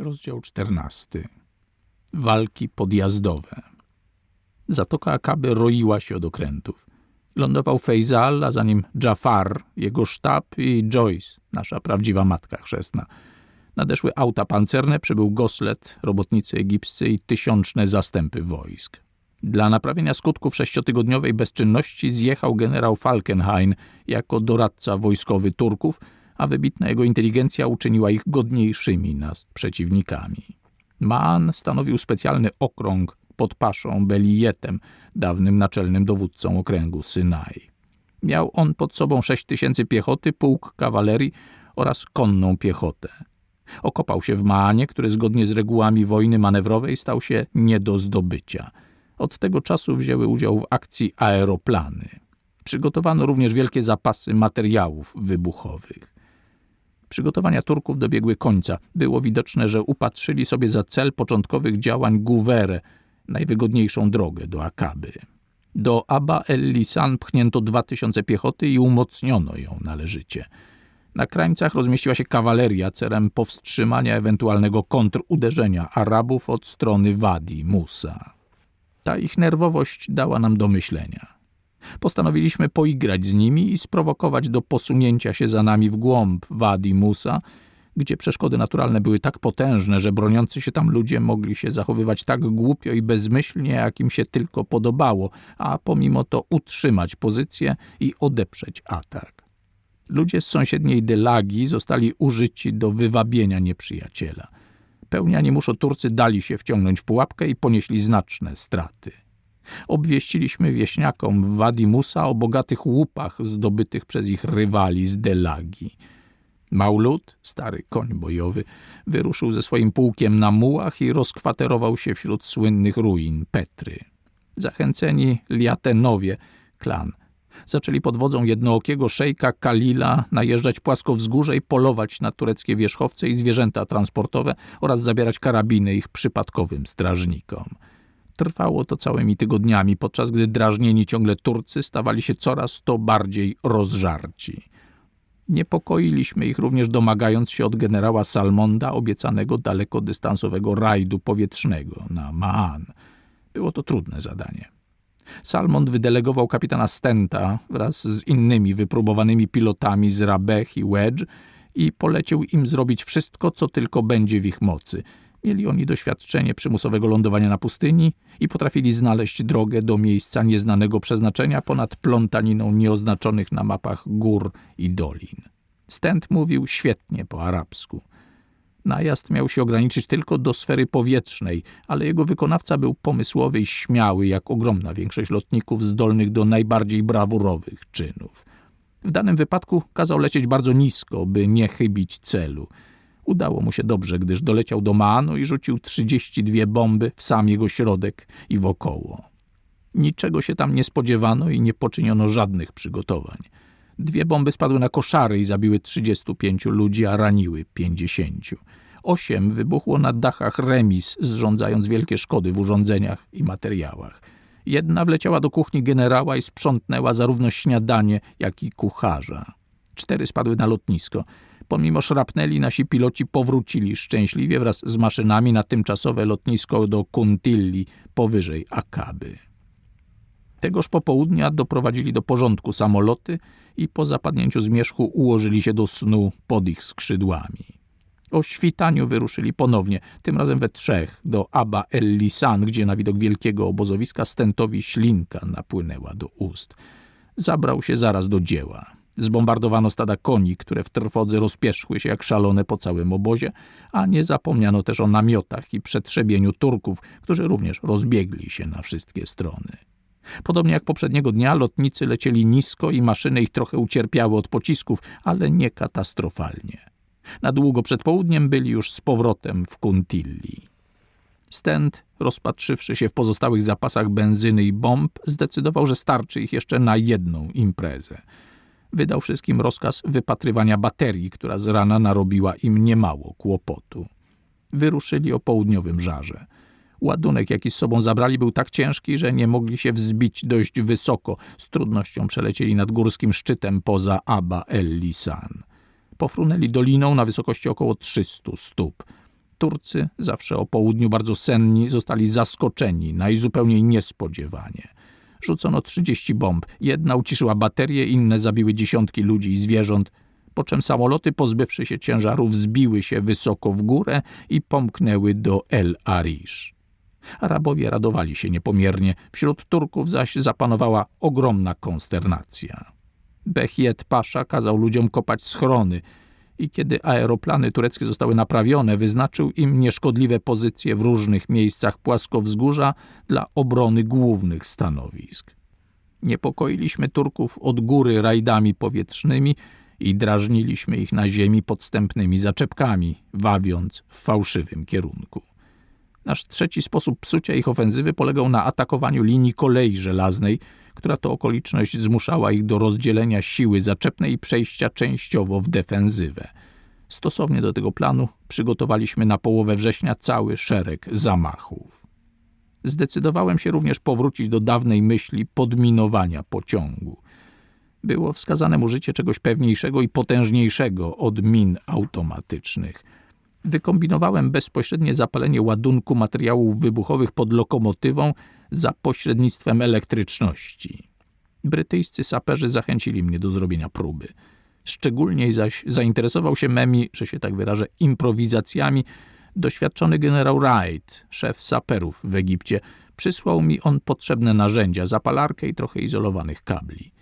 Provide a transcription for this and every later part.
Rozdział 14. Walki podjazdowe. Zatoka Akaby roiła się od okrętów. Lądował Fejzal, a za nim Jafar, jego sztab i Joyce, nasza prawdziwa matka chrzestna. Nadeszły auta pancerne, przybył Goslet, robotnicy egipscy i tysiączne zastępy wojsk. Dla naprawienia skutków sześciotygodniowej bezczynności zjechał generał Falkenhayn jako doradca wojskowy Turków, a wybitna jego inteligencja uczyniła ich godniejszymi nas przeciwnikami. Maan stanowił specjalny okrąg pod paszą Belijetem, dawnym naczelnym dowódcą okręgu Synai. Miał on pod sobą sześć tysięcy piechoty, pułk kawalerii oraz konną piechotę. Okopał się w Maanie, który zgodnie z regułami wojny manewrowej stał się nie do zdobycia. Od tego czasu wzięły udział w akcji aeroplany. Przygotowano również wielkie zapasy materiałów wybuchowych. Przygotowania Turków dobiegły końca. Było widoczne, że upatrzyli sobie za cel początkowych działań Guwerę, najwygodniejszą drogę do Akaby. Do Aba el-Lisan pchnięto dwa tysiące piechoty i umocniono ją należycie. Na krańcach rozmieściła się kawaleria celem powstrzymania ewentualnego kontruderzenia Arabów od strony Wadi Musa. Ta ich nerwowość dała nam do myślenia. Postanowiliśmy poigrać z nimi i sprowokować do posunięcia się za nami w głąb Wadi Musa, gdzie przeszkody naturalne były tak potężne, że broniący się tam ludzie mogli się zachowywać tak głupio i bezmyślnie, jak im się tylko podobało, a pomimo to utrzymać pozycję i odeprzeć atak. Ludzie z sąsiedniej Delagi zostali użyci do wywabienia nieprzyjaciela. Pełniani muszo Turcy dali się wciągnąć w pułapkę i ponieśli znaczne straty. Obwieściliśmy wieśniakom w Wadi Musa o bogatych łupach zdobytych przez ich rywali z Delagi. Maulud, stary koń bojowy, wyruszył ze swoim pułkiem na mułach i rozkwaterował się wśród słynnych ruin Petry. Zachęceni Liatenowie, klan, zaczęli pod wodzą jednookiego szejka Kalila najeżdżać płaskowzgórze i polować na tureckie wierzchowce i zwierzęta transportowe oraz zabierać karabiny ich przypadkowym strażnikom. Trwało to całymi tygodniami, podczas gdy drażnieni ciągle Turcy stawali się coraz to bardziej rozżarci. Niepokoiliśmy ich również domagając się od generała Salmonda obiecanego dalekodystansowego rajdu powietrznego na Maan. Było to trudne zadanie. Salmond wydelegował kapitana Stenta wraz z innymi wypróbowanymi pilotami z Rabech i Wedge i polecił im zrobić wszystko, co tylko będzie w ich mocy. Mieli oni doświadczenie przymusowego lądowania na pustyni i potrafili znaleźć drogę do miejsca nieznanego przeznaczenia ponad plątaniną nieoznaczonych na mapach gór i dolin. Stent mówił świetnie po arabsku. Najazd miał się ograniczyć tylko do sfery powietrznej, ale jego wykonawca był pomysłowy i śmiały, jak ogromna większość lotników zdolnych do najbardziej brawurowych czynów. W danym wypadku kazał lecieć bardzo nisko, by nie chybić celu. Udało mu się dobrze, gdyż doleciał do Maanu i rzucił 32 bomby w sam jego środek i wokoło. Niczego się tam nie spodziewano i nie poczyniono żadnych przygotowań. Dwie bomby spadły na koszary i zabiły 35 ludzi, a raniły 50. Osiem wybuchło na dachach remis, zrządzając wielkie szkody w urządzeniach i materiałach. Jedna wleciała do kuchni generała i sprzątnęła zarówno śniadanie, jak i kucharza. Cztery spadły na lotnisko. Pomimo szrapneli nasi piloci powrócili szczęśliwie wraz z maszynami na tymczasowe lotnisko do Kuntilli powyżej Akaby. Tegoż popołudnia doprowadzili do porządku samoloty i po zapadnięciu zmierzchu ułożyli się do snu pod ich skrzydłami. O świtaniu wyruszyli ponownie, tym razem we trzech, do Aba el-Lisan, gdzie na widok wielkiego obozowiska Stentowi ślinka napłynęła do ust. Zabrał się zaraz do dzieła. Zbombardowano stada koni, które w trwodze rozpieszchły się jak szalone po całym obozie, a nie zapomniano też o namiotach i przetrzebieniu Turków, którzy również rozbiegli się na wszystkie strony. Podobnie jak poprzedniego dnia, lotnicy lecieli nisko i maszyny ich trochę ucierpiały od pocisków, ale nie katastrofalnie. Na długo przed południem byli już z powrotem w Kuntilli. Stent, rozpatrzywszy się w pozostałych zapasach benzyny i bomb, zdecydował, że starczy ich jeszcze na jedną imprezę. Wydał wszystkim rozkaz wypatrywania baterii, która z rana narobiła im niemało kłopotu. Wyruszyli o południowym żarze. Ładunek, jaki z sobą zabrali, był tak ciężki, że nie mogli się wzbić dość wysoko. Z trudnością przelecieli nad górskim szczytem poza Aba el-Lisan. Pofrunęli doliną na wysokości około 300 stóp. Turcy, zawsze o południu bardzo senni, zostali zaskoczeni najzupełniej niespodziewanie. Rzucono 30 bomb. Jedna uciszyła baterię, inne zabiły dziesiątki ludzi i zwierząt, po czym samoloty, pozbywszy się ciężarów, zbiły się wysoko w górę i pomknęły do El Arish. Arabowie radowali się niepomiernie, wśród Turków zaś zapanowała ogromna konsternacja. Behiet Pasza kazał ludziom kopać schrony i kiedy aeroplany tureckie zostały naprawione, wyznaczył im nieszkodliwe pozycje w różnych miejscach płaskowzgórza dla obrony głównych stanowisk. Niepokoiliśmy Turków od góry rajdami powietrznymi i drażniliśmy ich na ziemi podstępnymi zaczepkami, wabiąc w fałszywym kierunku. Nasz trzeci sposób psucia ich ofensywy polegał na atakowaniu linii kolei żelaznej, która to okoliczność zmuszała ich do rozdzielenia siły zaczepnej i przejścia częściowo w defensywę. Stosownie do tego planu przygotowaliśmy na połowę września cały szereg zamachów. Zdecydowałem się również powrócić do dawnej myśli podminowania pociągu. Było wskazane użycie czegoś pewniejszego i potężniejszego od min automatycznych – wykombinowałem bezpośrednie zapalenie ładunku materiałów wybuchowych pod lokomotywą za pośrednictwem elektryczności. Brytyjscy saperzy zachęcili mnie do zrobienia próby. Szczególnie zaś zainteresował się memi, że się tak wyrażę, improwizacjami, doświadczony generał Wright, szef saperów w Egipcie. Przysłał mi on potrzebne narzędzia, zapalarkę i trochę izolowanych kabli.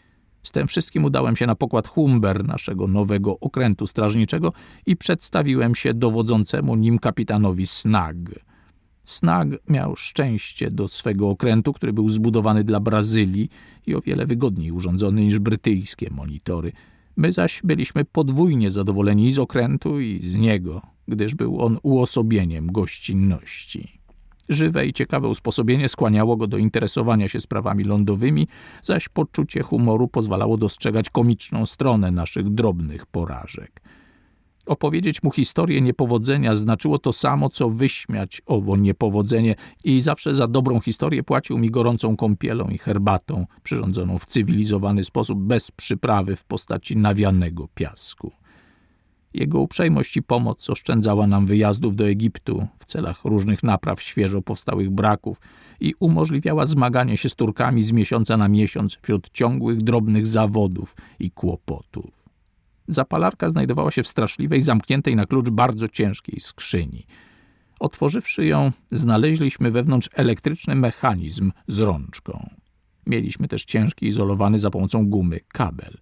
Z tym wszystkim udałem się na pokład Humber, naszego nowego okrętu strażniczego i przedstawiłem się dowodzącemu nim kapitanowi Snag. Snag miał szczęście do swego okrętu, który był zbudowany dla Brazylii i o wiele wygodniej urządzony niż brytyjskie monitory. My zaś byliśmy podwójnie zadowoleni z okrętu i z niego, gdyż był on uosobieniem gościnności. Żywe i ciekawe usposobienie skłaniało go do interesowania się sprawami lądowymi, zaś poczucie humoru pozwalało dostrzegać komiczną stronę naszych drobnych porażek. Opowiedzieć mu historię niepowodzenia znaczyło to samo, co wyśmiać owo niepowodzenie i zawsze za dobrą historię płacił mi gorącą kąpielą i herbatą, przyrządzoną w cywilizowany sposób bez przyprawy w postaci nawianego piasku. Jego uprzejmość i pomoc oszczędzała nam wyjazdów do Egiptu w celach różnych napraw świeżo powstałych braków i umożliwiała zmaganie się z Turkami z miesiąca na miesiąc wśród ciągłych, drobnych zawodów i kłopotów. Zapalarka znajdowała się w straszliwej, zamkniętej na klucz bardzo ciężkiej skrzyni. Otworzywszy ją, znaleźliśmy wewnątrz elektryczny mechanizm z rączką. Mieliśmy też ciężki, izolowany za pomocą gumy kabel.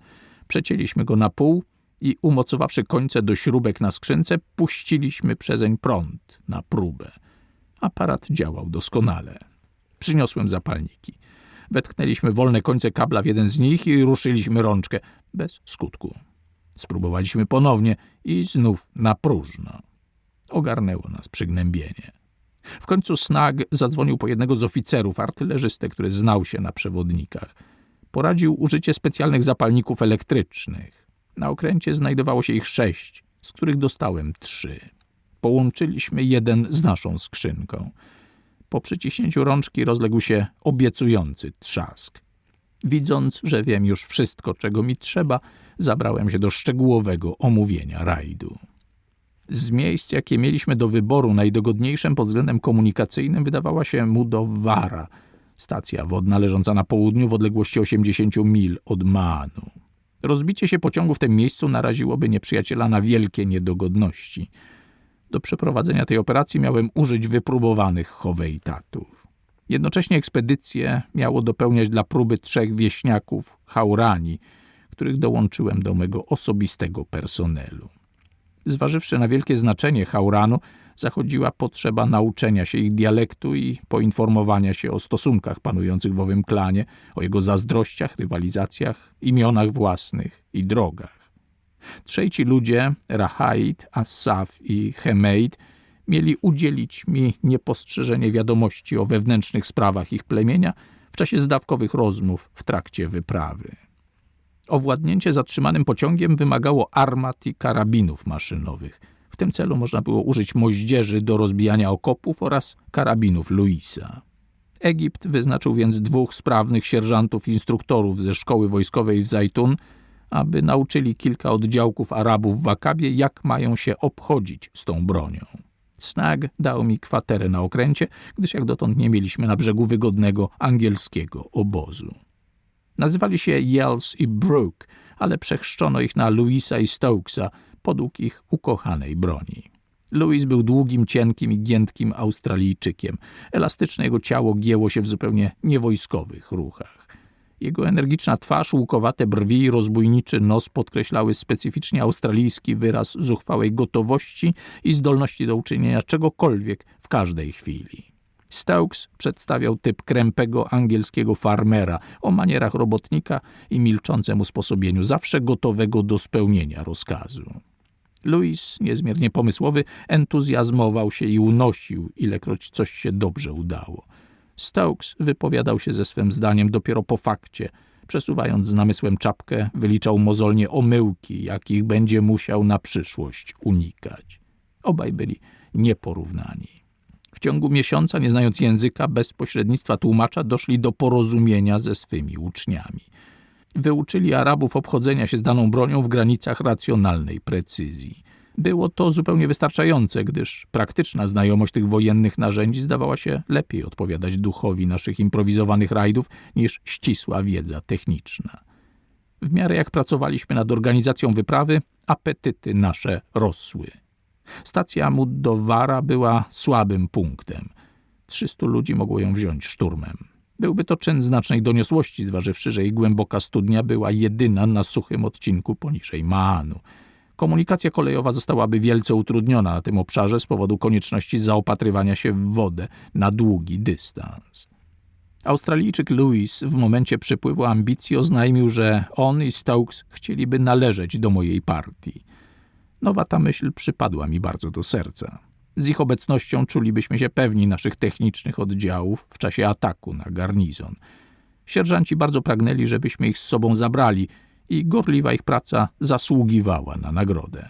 Przecięliśmy go na pół i umocowawszy końce do śrubek na skrzynce, puściliśmy przezeń prąd na próbę. Aparat działał doskonale. Przyniosłem zapalniki. Wetknęliśmy wolne końce kabla w jeden z nich i ruszyliśmy rączkę bez skutku. Spróbowaliśmy ponownie i znów na próżno. Ogarnęło nas przygnębienie. W końcu Snag zadzwonił po jednego z oficerów, artylerzystę, który znał się na przewodnikach. Poradził użycie specjalnych zapalników elektrycznych. Na okręcie znajdowało się ich sześć, z których dostałem trzy. Połączyliśmy jeden z naszą skrzynką. Po przyciśnięciu rączki rozległ się obiecujący trzask. Widząc, że wiem już wszystko, czego mi trzeba, zabrałem się do szczegółowego omówienia rajdu. Z miejsc, jakie mieliśmy do wyboru, najdogodniejszym pod względem komunikacyjnym wydawała się mu do Wara, stacja wodna leżąca na południu w odległości 80 mil od Maanu. Rozbicie się pociągu w tym miejscu naraziłoby nieprzyjaciela na wielkie niedogodności. Do przeprowadzenia tej operacji miałem użyć wypróbowanych howejtatów. Jednocześnie ekspedycję miało dopełniać dla próby trzech wieśniaków Haurani, których dołączyłem do mego osobistego personelu. Zważywszy na wielkie znaczenie Hauranu, zachodziła potrzeba nauczenia się ich dialektu i poinformowania się o stosunkach panujących w owym klanie, o jego zazdrościach, rywalizacjach, imionach własnych i drogach. Trzej ci ludzie, Rahait, Asaf i Hemeid, mieli udzielić mi niepostrzeżenie wiadomości o wewnętrznych sprawach ich plemienia w czasie zdawkowych rozmów w trakcie wyprawy. Owładnięcie zatrzymanym pociągiem wymagało armat i karabinów maszynowych – w tym celu można było użyć moździerzy do rozbijania okopów oraz karabinów Luisa. Egipt wyznaczył więc dwóch sprawnych sierżantów instruktorów ze szkoły wojskowej w Zajtun, aby nauczyli kilka oddziałków Arabów w Akabie, jak mają się obchodzić z tą bronią. Snag dał mi kwaterę na okręcie, gdyż jak dotąd nie mieliśmy na brzegu wygodnego angielskiego obozu. Nazywali się Yells i Brooke, ale przechrzczono ich na Louisa i Stokesa podług ich ukochanej broni. Louis był długim, cienkim i giętkim Australijczykiem. Elastyczne jego ciało gięło się w zupełnie niewojskowych ruchach. Jego energiczna twarz, łukowate brwi i rozbójniczy nos podkreślały specyficznie australijski wyraz zuchwałej gotowości i zdolności do uczynienia czegokolwiek w każdej chwili. Stokes przedstawiał typ krępego angielskiego farmera o manierach robotnika i milczącym usposobieniu, zawsze gotowego do spełnienia rozkazu. Louis, niezmiernie pomysłowy, entuzjazmował się i unosił, ilekroć coś się dobrze udało. Stokes wypowiadał się ze swym zdaniem dopiero po fakcie. Przesuwając z namysłem czapkę, wyliczał mozolnie omyłki, jakich będzie musiał na przyszłość unikać. Obaj byli nieporównani. W ciągu miesiąca, nie znając języka, bez pośrednictwa tłumacza, doszli do porozumienia ze swymi uczniami. Wyuczyli Arabów obchodzenia się z daną bronią w granicach racjonalnej precyzji. Było to zupełnie wystarczające, gdyż praktyczna znajomość tych wojennych narzędzi zdawała się lepiej odpowiadać duchowi naszych improwizowanych rajdów niż ścisła wiedza techniczna. W miarę jak pracowaliśmy nad organizacją wyprawy, apetyty nasze rosły. Stacja Muddowara była słabym punktem. Trzystu ludzi mogło ją wziąć szturmem. Byłby to czyn znacznej doniosłości, zważywszy, że jej głęboka studnia była jedyna na suchym odcinku poniżej Maanu. Komunikacja kolejowa zostałaby wielce utrudniona na tym obszarze z powodu konieczności zaopatrywania się w wodę na długi dystans. Australijczyk Louis w momencie przypływu ambicji oznajmił, że on i Stokes chcieliby należeć do mojej partii. Nowa ta myśl przypadła mi bardzo do serca. Z ich obecnością czulibyśmy się pewni naszych technicznych oddziałów w czasie ataku na garnizon. Sierżanci bardzo pragnęli, żebyśmy ich z sobą zabrali i gorliwa ich praca zasługiwała na nagrodę.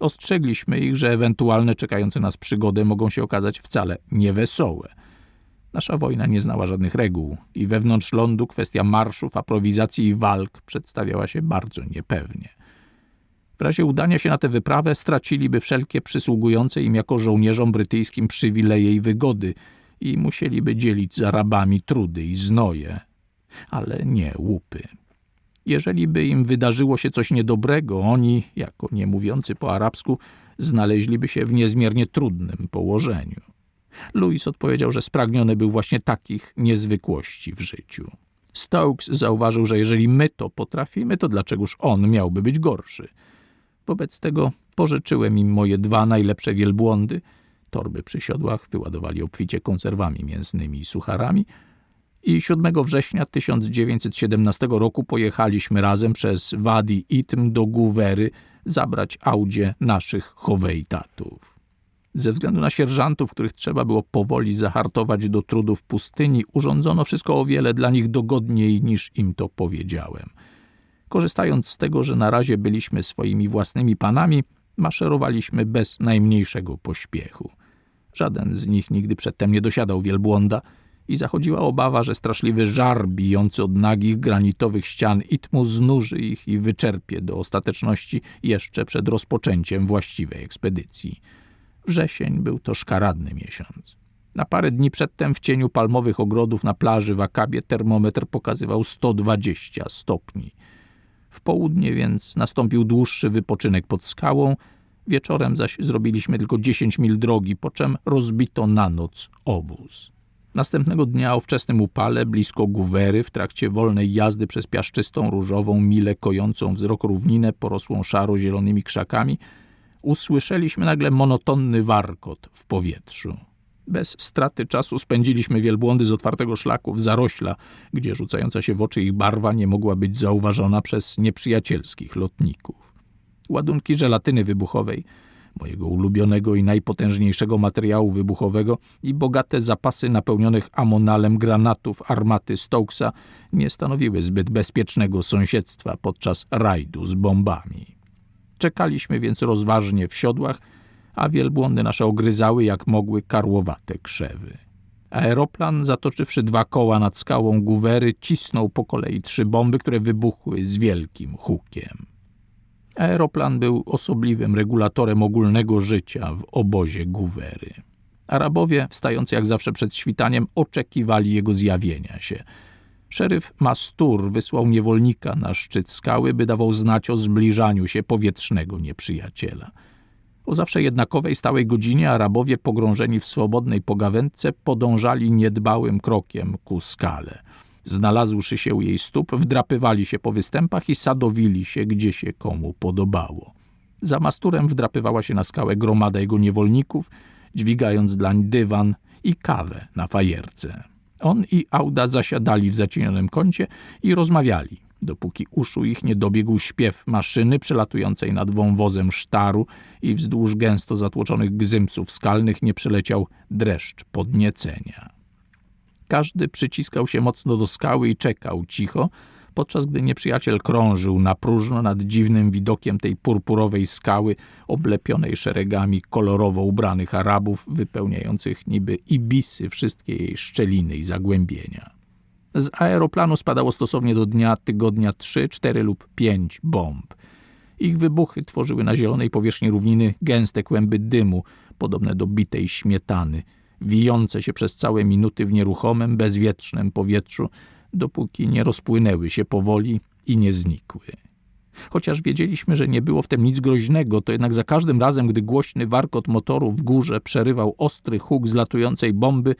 Ostrzegliśmy ich, że ewentualne czekające nas przygody mogą się okazać wcale niewesołe. Nasza wojna nie znała żadnych reguł i wewnątrz lądu kwestia marszów, aprowizacji i walk przedstawiała się bardzo niepewnie. W razie udania się na tę wyprawę straciliby wszelkie przysługujące im jako żołnierzom brytyjskim przywileje i wygody i musieliby dzielić z Arabami trudy i znoje, ale nie łupy. Jeżeli by im wydarzyło się coś niedobrego, oni, jako nie mówiący po arabsku, znaleźliby się w niezmiernie trudnym położeniu. Louis odpowiedział, że spragniony był właśnie takich niezwykłości w życiu. Stokes zauważył, że jeżeli my to potrafimy, to dlaczegoż on miałby być gorszy – Wobec tego pożyczyłem im moje dwa najlepsze wielbłądy. Torby przy siodłach wyładowali obficie konserwami mięsnymi i sucharami. I 7 września 1917 roku pojechaliśmy razem przez Wadi Itm do Guwery zabrać audzie naszych howejtatów. Ze względu na sierżantów, których trzeba było powoli zahartować do trudów pustyni, urządzono wszystko o wiele dla nich dogodniej niż im to powiedziałem – Korzystając z tego, że na razie byliśmy swoimi własnymi panami, maszerowaliśmy bez najmniejszego pośpiechu. Żaden z nich nigdy przedtem nie dosiadał wielbłąda i zachodziła obawa, że straszliwy żar bijący od nagich granitowych ścian Itmu znuży ich i wyczerpie do ostateczności jeszcze przed rozpoczęciem właściwej ekspedycji. Wrzesień był to szkaradny miesiąc. Na parę dni przedtem w cieniu palmowych ogrodów na plaży w Akabie termometr pokazywał 120 stopni. W południe więc nastąpił dłuższy wypoczynek pod skałą, wieczorem zaś zrobiliśmy tylko 10 mil drogi, po czym rozbito na noc obóz. Następnego dnia o wczesnym upale, blisko Guwery, w trakcie wolnej jazdy przez piaszczystą, różową, mile kojącą wzrok równinę porosłą szaro-zielonymi krzakami, usłyszeliśmy nagle monotonny warkot w powietrzu. Bez straty czasu spędziliśmy wielbłądy z otwartego szlaku w zarośla, gdzie rzucająca się w oczy ich barwa nie mogła być zauważona przez nieprzyjacielskich lotników. Ładunki żelatyny wybuchowej, mojego ulubionego i najpotężniejszego materiału wybuchowego i bogate zapasy napełnionych amonalem granatów armaty Stokesa nie stanowiły zbyt bezpiecznego sąsiedztwa podczas rajdu z bombami. Czekaliśmy więc rozważnie w siodłach, a wielbłądy nasze ogryzały jak mogły karłowate krzewy. Aeroplan, zatoczywszy dwa koła nad skałą Guwery, cisnął po kolei trzy bomby, które wybuchły z wielkim hukiem. Aeroplan był osobliwym regulatorem ogólnego życia w obozie Guwery. Arabowie, wstający jak zawsze przed świtaniem, oczekiwali jego zjawienia się. Szeryf Mastur wysłał niewolnika na szczyt skały, by dawał znać o zbliżaniu się powietrznego nieprzyjaciela. O zawsze jednakowej stałej godzinie Arabowie, pogrążeni w swobodnej pogawędce, podążali niedbałym krokiem ku skale. Znalazłszy się u jej stóp, wdrapywali się po występach i sadowili się, gdzie się komu podobało. Za Masturem wdrapywała się na skałę gromada jego niewolników, dźwigając dlań dywan i kawę na fajerce. On i Auda zasiadali w zacienionym kącie i rozmawiali, dopóki uszu ich nie dobiegł śpiew maszyny przelatującej nad wąwozem sztaru i wzdłuż gęsto zatłoczonych gzymsów skalnych nie przeleciał dreszcz podniecenia. Każdy przyciskał się mocno do skały i czekał cicho, podczas gdy nieprzyjaciel krążył na próżno nad dziwnym widokiem tej purpurowej skały, oblepionej szeregami kolorowo ubranych Arabów, wypełniających niby ibisy wszystkie jej szczeliny i zagłębienia. Z aeroplanu spadało stosownie do dnia, tygodnia trzy, cztery lub pięć bomb. Ich wybuchy tworzyły na zielonej powierzchni równiny gęste kłęby dymu, podobne do bitej śmietany, wijące się przez całe minuty w nieruchomym, bezwietrznym powietrzu, dopóki nie rozpłynęły się powoli i nie znikły. Chociaż wiedzieliśmy, że nie było w tym nic groźnego, to jednak za każdym razem, gdy głośny warkot motoru w górze przerywał ostry huk zlatującej bomby,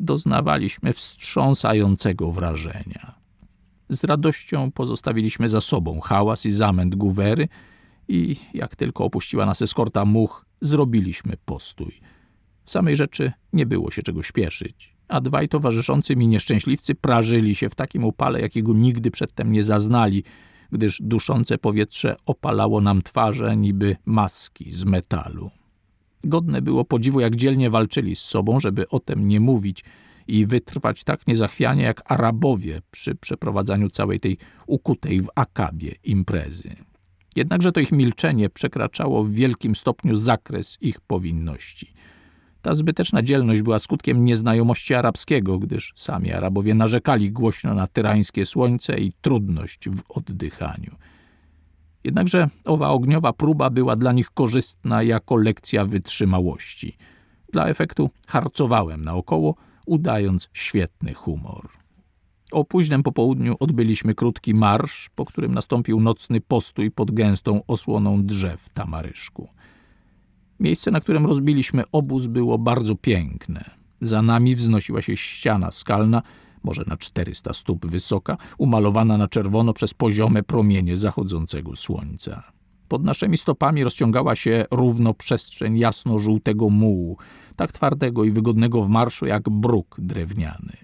doznawaliśmy wstrząsającego wrażenia. Z radością pozostawiliśmy za sobą hałas i zamęt guwery i jak tylko opuściła nas eskorta much, zrobiliśmy postój. W samej rzeczy nie było się czego śpieszyć a dwaj towarzyszący mi nieszczęśliwcy prażyli się w takim upale, jakiego nigdy przedtem nie zaznali, gdyż duszące powietrze opalało nam twarze niby maski z metalu. Godne było podziwu, jak dzielnie walczyli z sobą, żeby o tym nie mówić i wytrwać tak niezachwianie jak Arabowie przy przeprowadzaniu całej tej ukutej w Akabie imprezy. Jednakże to ich milczenie przekraczało w wielkim stopniu zakres ich powinności – ta zbyteczna dzielność była skutkiem nieznajomości arabskiego, gdyż sami Arabowie narzekali głośno na tyrańskie słońce i trudność w oddychaniu. Jednakże owa ogniowa próba była dla nich korzystna jako lekcja wytrzymałości. Dla efektu harcowałem naokoło, udając świetny humor. O późnym popołudniu odbyliśmy krótki marsz, po którym nastąpił nocny postój pod gęstą osłoną drzew tamaryszku. Miejsce, na którym rozbiliśmy obóz, było bardzo piękne. Za nami wznosiła się ściana skalna, może na 400 stóp wysoka, umalowana na czerwono przez poziome promienie zachodzącego słońca. Pod naszymi stopami rozciągała się równo przestrzeń jasno-żółtego mułu, tak twardego i wygodnego w marszu jak bruk drewniany.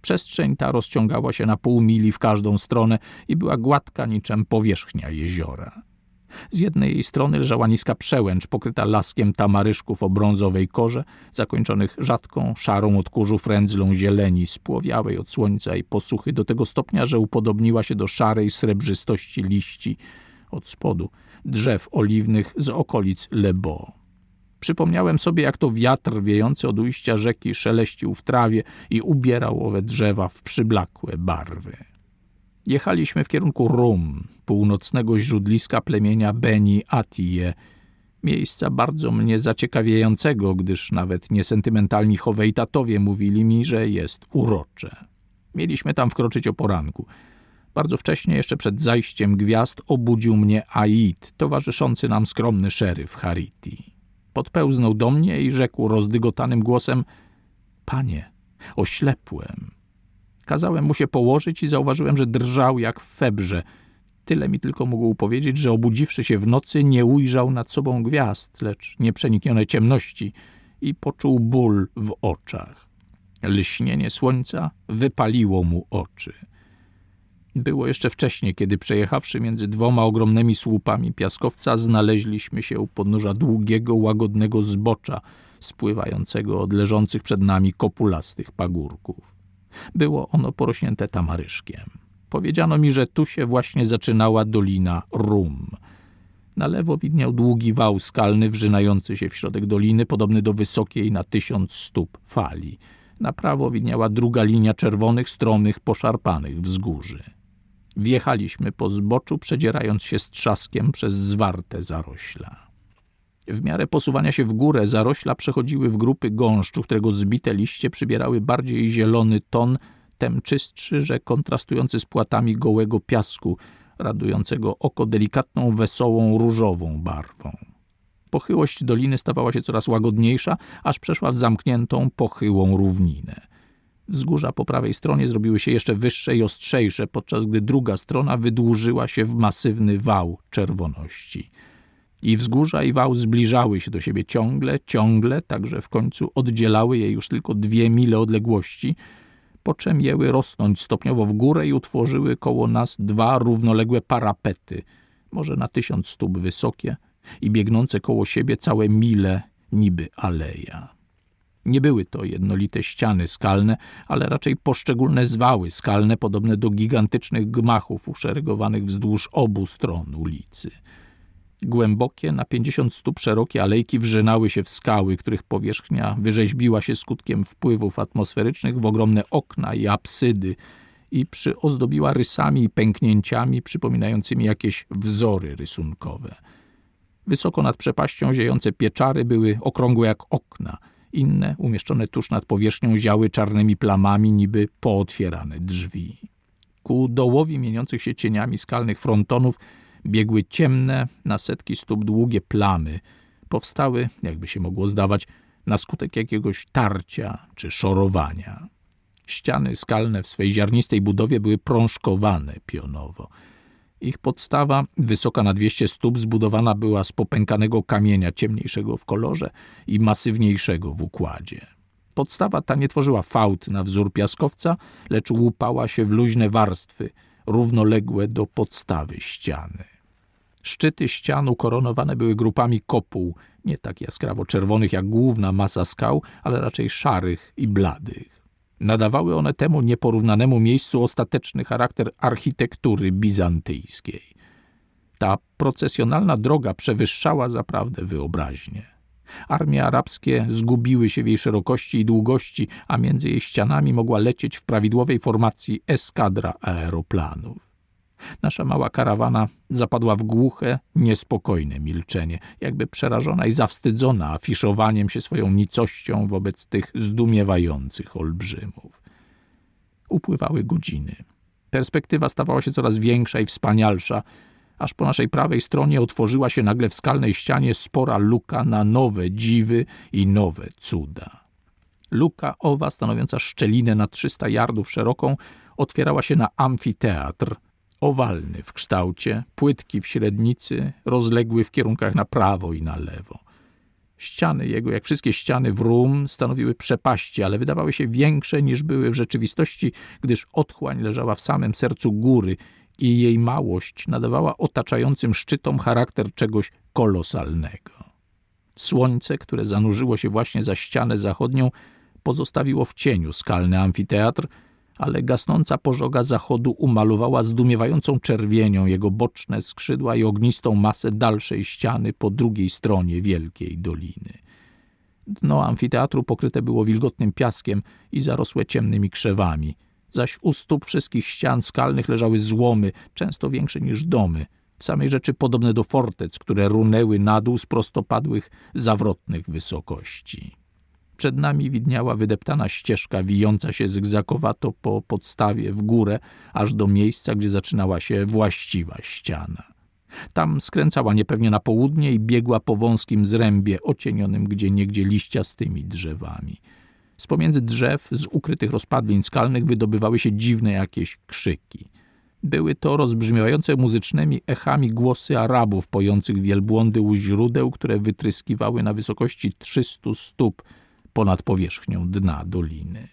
Przestrzeń ta rozciągała się na pół mili w każdą stronę i była gładka niczym powierzchnia jeziora. Z jednej strony leżała niska przełęcz pokryta laskiem tamaryszków o brązowej korze, zakończonych rzadką, szarą od kurzu frędzlą zieleni, spłowiałej od słońca i posuchy do tego stopnia, że upodobniła się do szarej srebrzystości liści od spodu, drzew oliwnych z okolic Lebo. Przypomniałem sobie, jak to wiatr wiejący od ujścia rzeki szeleścił w trawie i ubierał owe drzewa w przyblakłe barwy. Jechaliśmy w kierunku Rum, północnego źródliska plemienia Beni Atije, miejsca bardzo mnie zaciekawiającego, gdyż nawet niesentymentalni Howejtatowie mówili mi, że jest urocze. Mieliśmy tam wkroczyć o poranku. Bardzo wcześnie, jeszcze przed zajściem gwiazd, obudził mnie Aid, towarzyszący nam skromny szeryf Hariti. Podpełznął do mnie i rzekł rozdygotanym głosem – Panie, oślepłem. Kazałem mu się położyć i zauważyłem, że drżał jak w febrze. Tyle mi tylko mógł powiedzieć, że obudziwszy się w nocy, nie ujrzał nad sobą gwiazd, lecz nieprzeniknione ciemności i poczuł ból w oczach. Lśnienie słońca wypaliło mu oczy. Było jeszcze wcześnie, kiedy przejechawszy między dwoma ogromnymi słupami piaskowca, znaleźliśmy się u podnóża długiego, łagodnego zbocza, spływającego od leżących przed nami kopulastych pagórków. Było ono porośnięte tamaryszkiem. Powiedziano mi, że tu się właśnie zaczynała dolina Rum. Na lewo widniał długi wał skalny wrzynający się w środek doliny, podobny do wysokiej na tysiąc stóp fali. Na prawo widniała druga linia czerwonych, stromych, poszarpanych wzgórzy. Wjechaliśmy po zboczu, przedzierając się z trzaskiem przez zwarte zarośla. W miarę posuwania się w górę zarośla przechodziły w grupy gąszczu, którego zbite liście przybierały bardziej zielony ton, tem czystszy, że kontrastujący z płatami gołego piasku, radującego oko delikatną, wesołą, różową barwą. Pochyłość doliny stawała się coraz łagodniejsza, aż przeszła w zamkniętą, pochyłą równinę. Wzgórza po prawej stronie zrobiły się jeszcze wyższe i ostrzejsze, podczas gdy druga strona wydłużyła się w masywny wał czerwoności. I wzgórza i wał zbliżały się do siebie ciągle, ciągle, tak że w końcu oddzielały je już tylko dwie mile odległości, po czym jęły rosnąć stopniowo w górę i utworzyły koło nas dwa równoległe parapety, może na tysiąc stóp wysokie i biegnące koło siebie całe mile niby aleja. Nie były to jednolite ściany skalne, ale raczej poszczególne zwały skalne, podobne do gigantycznych gmachów uszeregowanych wzdłuż obu stron ulicy. Głębokie, na pięćdziesiąt stóp szerokie alejki wrzynały się w skały, których powierzchnia wyrzeźbiła się skutkiem wpływów atmosferycznych w ogromne okna i apsydy i przyozdobiła rysami i pęknięciami przypominającymi jakieś wzory rysunkowe. Wysoko nad przepaścią ziejące pieczary były okrągłe jak okna – inne, umieszczone tuż nad powierzchnią, ziały czarnymi plamami, niby pootwierane drzwi. Ku dołowi mieniących się cieniami skalnych frontonów biegły ciemne, na setki stóp długie plamy. Powstały, jakby się mogło zdawać, na skutek jakiegoś tarcia czy szorowania. Ściany skalne w swej ziarnistej budowie były prążkowane pionowo. Ich podstawa, wysoka na 200 stóp, zbudowana była z popękanego kamienia ciemniejszego w kolorze i masywniejszego w układzie. Podstawa ta nie tworzyła fałd na wzór piaskowca, lecz łupała się w luźne warstwy, równoległe do podstawy ściany. Szczyty ścian ukoronowane były grupami kopuł, nie tak jaskrawo czerwonych jak główna masa skał, ale raczej szarych i bladych. Nadawały one temu nieporównanemu miejscu ostateczny charakter architektury bizantyjskiej. Ta procesjonalna droga przewyższała zaprawdę wyobraźnię. Armie arabskie zgubiły się w jej szerokości i długości, a między jej ścianami mogła lecieć w prawidłowej formacji eskadra aeroplanów. Nasza mała karawana zapadła w głuche, niespokojne milczenie, jakby przerażona i zawstydzona afiszowaniem się swoją nicością wobec tych zdumiewających olbrzymów. Upływały godziny. Perspektywa stawała się coraz większa i wspanialsza, aż po naszej prawej stronie otworzyła się nagle w skalnej ścianie spora luka na nowe dziwy i nowe cuda. Luka owa, stanowiąca szczelinę na 300 yardów szeroką, otwierała się na amfiteatr, owalny w kształcie, płytki w średnicy, rozległy w kierunkach na prawo i na lewo. Ściany jego, jak wszystkie ściany w Rum, stanowiły przepaści, ale wydawały się większe niż były w rzeczywistości, gdyż otchłań leżała w samym sercu góry i jej małość nadawała otaczającym szczytom charakter czegoś kolosalnego. Słońce, które zanurzyło się właśnie za ścianę zachodnią, pozostawiło w cieniu skalny amfiteatr, ale gasnąca pożoga zachodu umalowała zdumiewającą czerwienią jego boczne skrzydła i ognistą masę dalszej ściany po drugiej stronie wielkiej doliny. Dno amfiteatru pokryte było wilgotnym piaskiem i zarosłe ciemnymi krzewami, zaś u stóp wszystkich ścian skalnych leżały złomy, często większe niż domy, w samej rzeczy podobne do fortec, które runęły na dół z prostopadłych, zawrotnych wysokości. Przed nami widniała wydeptana ścieżka wijąca się zygzakowato po podstawie w górę, aż do miejsca, gdzie zaczynała się właściwa ściana. Tam skręcała niepewnie na południe i biegła po wąskim zrębie ocienionym gdzie niegdzie liściastymi drzewami. Z pomiędzy drzew, z ukrytych rozpadlin skalnych wydobywały się dziwne jakieś krzyki. Były to rozbrzmiewające muzycznymi echami głosy Arabów pojących wielbłądy u źródeł, które wytryskiwały na wysokości 300 stóp ponad powierzchnią dna doliny.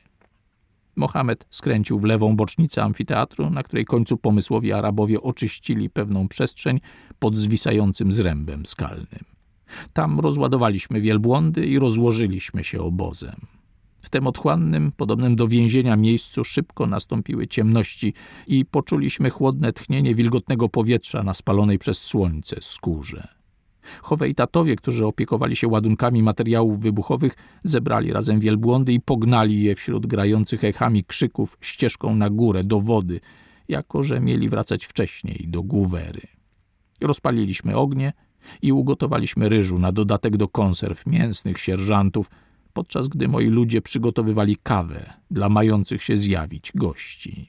Mohamed skręcił w lewą bocznicę amfiteatru, na której końcu pomysłowi Arabowie oczyścili pewną przestrzeń pod zwisającym zrębem skalnym. Tam rozładowaliśmy wielbłądy i rozłożyliśmy się obozem. W tym otchłannym, podobnym do więzienia miejscu szybko nastąpiły ciemności i poczuliśmy chłodne tchnienie wilgotnego powietrza na spalonej przez słońce skórze. Howeitatowie, którzy opiekowali się ładunkami materiałów wybuchowych, zebrali razem wielbłądy i pognali je wśród grających echami krzyków ścieżką na górę do wody jako że mieli wracać wcześniej do Guwery. Rozpaliliśmy ognie i ugotowaliśmy ryżu na dodatek do konserw mięsnych sierżantów, podczas gdy moi ludzie przygotowywali kawę dla mających się zjawić gości.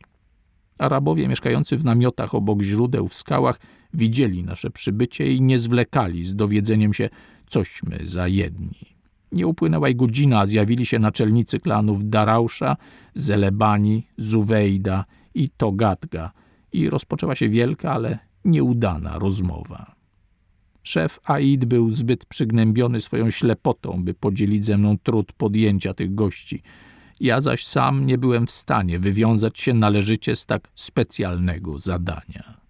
Arabowie mieszkający w namiotach obok źródeł w skałach widzieli nasze przybycie i nie zwlekali z dowiedzeniem się, cośmy za jedni. Nie upłynęła i godzina, a zjawili się naczelnicy klanów Darausza, Zelebani, Zuwejda i Togatga i rozpoczęła się wielka, ale nieudana rozmowa. Szef Aid był zbyt przygnębiony swoją ślepotą, by podzielić ze mną trud podjęcia tych gości. Ja zaś sam nie byłem w stanie wywiązać się należycie z tak specjalnego zadania.